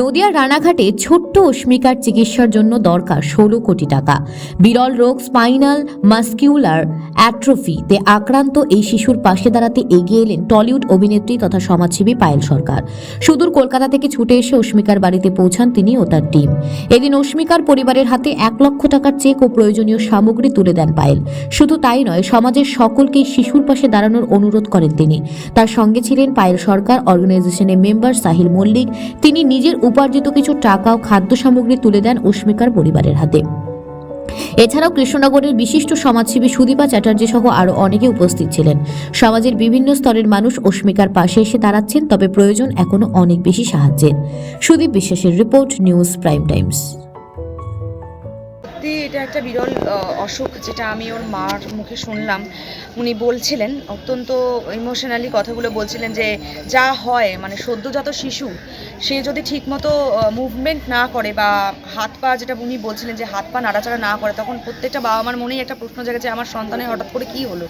নদিয়ার রানাঘাটে ছোট্ট অস্মিকার চিকিৎসার জন্য দরকার ষোলো কোটি টাকা। বিরল রোগ, স্পাইনাল, মাস্কিউলার অ্যাট্রোফিতে আক্রান্ত এই শিশুর পাশে দাঁড়াতে এগিয়ে এলেন টলিউড অভিনেত্রী তথা সমাজসেবী পায়েল সরকার। সুদূর কলকাতা থেকে ছুটে এসে অস্মিকার বাড়িতে পৌঁছান তিনি ও তার টিম। এদিন অস্মিকার পরিবারের হাতে এক লক্ষ টাকার চেক ও প্রয়োজনীয় সামগ্রী তুলে দেন পায়েল। শুধু তাই নয়, সমাজের সকলকেই শিশুর পাশে দাঁড়ানোর অনুরোধ করেন তিনি। তার সঙ্গে ছিলেন পায়েল সরকার, অর্গানাইজেশনের মেম্বার সাহিল মল্লিক। তিনি নিজের উপার্জিত কিছু টাকা ও খাদ্য সামগ্রী তুলে দেন অস্মিকার পরিবারের হাতে। এছাড়াও কৃষ্ণনগরের বিশিষ্ট সমাজসেবী সুদীপা চ্যাটার্জি সহ আরও অনেকে উপস্থিত ছিলেন। সমাজের বিভিন্ন স্তরের মানুষ অস্মিকার পাশে এসে দাঁড়াচ্ছেন, তবে প্রয়োজন এখনও অনেক বেশি সাহায্যের। সুদীপ বিশ্বাসের রিপোর্ট, নিউজ প্রাইম টাইমস। এটা একটা বিরল অসুখ যেটা আমি ওর মার মুখে শুনলাম। উনি বলছিলেন, অত্যন্ত ইমোশনালি কথাগুলো বলছিলেন যে যা হয় মানে সদ্যজাত শিশু, সে যদি ঠিকমতো মুভমেন্ট না করে বা হাত পা যেটা উনি বলছিলেন যে হাত পা নাড়াচাড়া না করে, তখন প্রত্যেকটা বাবা মার মনেই একটা প্রশ্ন জাগে যে আমার সন্তানের হঠাৎ করে কী হলো?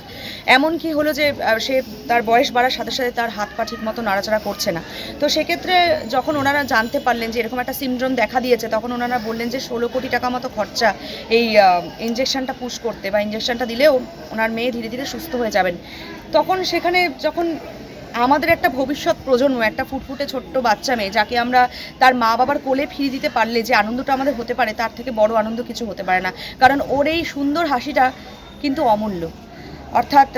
এমন কি হলো যে সে তার বয়স বাড়ার সাথে সাথে তার হাত পা ঠিকমতো নাড়াচাড়া করছে না। তো সেক্ষেত্রে যখন ওনারা জানতে পারলেন যে এরকম একটা সিমড্রোম দেখা দিয়েছে, তখন ওনারা বললেন যে ষোলো কোটি টাকা মতো খরচা এই ইঞ্জেকশানটা পুশ করতে বা ইঞ্জেকশানটা দিলেও ওনার মেয়ে ধীরে ধীরে সুস্থ হয়ে যাবেন। তখন সেখানে যখন আমাদের একটা ভবিষ্যৎ প্রজন্ম, একটা ফুটফুটে ছোট্ট বাচ্চা মেয়ে, যাকে আমরা তার মা বাবার কোলে ফিরিয়ে দিতে পারলে যে আনন্দটা আমাদের হতে পারে, তার থেকে বড় আনন্দ কিছু হতে পারে না। কারণ ওর এই সুন্দর হাসিটা কিন্তু অমূল্য। অর্থাৎ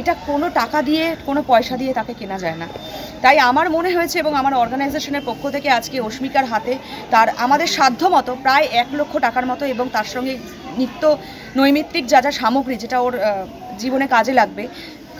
এটা কোনো টাকা দিয়ে, কোনো পয়সা দিয়ে তাকে কেনা যায় না। তাই আমার মনে হয়েছে এবং আমার অর্গানাইজেশনের পক্ষ থেকে আজকে অস্মিকার হাতে তার, আমাদের সাধ্য মতো প্রায় এক লক্ষ টাকার মতো এবং তার সঙ্গে নিত্য নৈমিত্তিক যা যা সামগ্রী যেটা ওর জীবনে কাজে লাগবে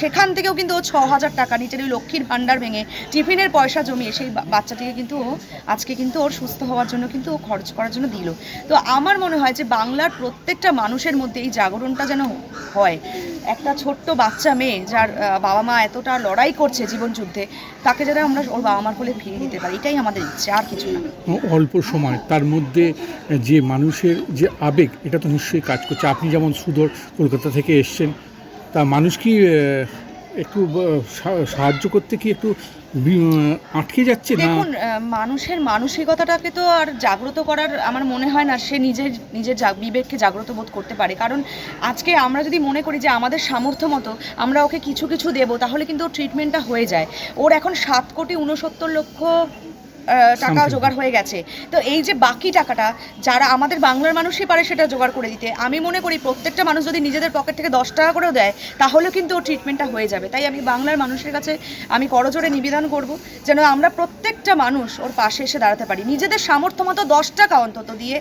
সেখান থেকেও কিন্তু ও ছ হাজার টাকা নিজের ওই লক্ষ্মীর ভাণ্ডার ভেঙে টিফিনের পয়সা জমিয়ে সেই বাচ্চাটিকে কিন্তু ও আজকে কিন্তু ওর সুস্থ হওয়ার জন্য কিন্তু ও খরচ করার জন্য দিল। তো আমার মনে হয় যে বাংলার প্রত্যেকটা মানুষের মধ্যে এই জাগরণটা যেন হয়। একটা ছোট্ট বাচ্চা মেয়ে যার বাবা মা এতটা লড়াই করছে জীবন যুদ্ধে তাকে যেন আমরা ওর বাবা মার কোলে ফিরিয়ে দিতে পারি, এটাই আমাদের ইচ্ছে, আর কিছু না। অল্প সময়, তার মধ্যে যে মানুষের যে আবেগ, এটা তো নিশ্চয়ই কাজ করছে। আপনি যেমন সুদর কলকাতা থেকে এসছেন তা মানুষ কি একটু সাহায্য করতে কি একটু আটকে যাচ্ছে না? দেখুন মানুষের মানসিকতাটাকে তো আর জাগ্রত করার আমার মনে হয় না সে নিজের নিজের বিবেককে জাগ্রত বোধ করতে পারে। কারণ আজকে আমরা যদি মনে করি যে আমাদের সামর্থ্য মতো আমরা ওকে কিছু কিছু দেবো, তাহলে কিন্তু ওর ট্রিটমেন্টটা হয়ে যায়। ওর এখন সাত কোটি উনসত্তর লক্ষ টাকা জোগাড় হয়ে গেছে। তো এই যে বাকি টাকাটা যারা আমাদের বাংলার মানুষই পারে সেটা জোগাড় করে দিতে আমি মনে করি প্রত্যেকটা মানুষ যদি নিজেদের পকেট থেকে দশ টাকা করেও দেয় তাহলেও কিন্তু ট্রিটমেন্টটা হয়ে যাবে। তাই আমি বাংলার মানুষের কাছে আমি করজোরে নিবেদন করব যেন আমরা প্রত্যেকটা মানুষ ওর পাশে এসে দাঁড়াতে পারি। নিজেদের সামর্থ্য মতো দশ টাকা অন্তত দিয়ে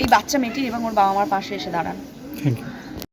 এই বাচ্চা মেয়েটির এবং ওর বাবা মার পাশে এসে দাঁড়ান। Thank you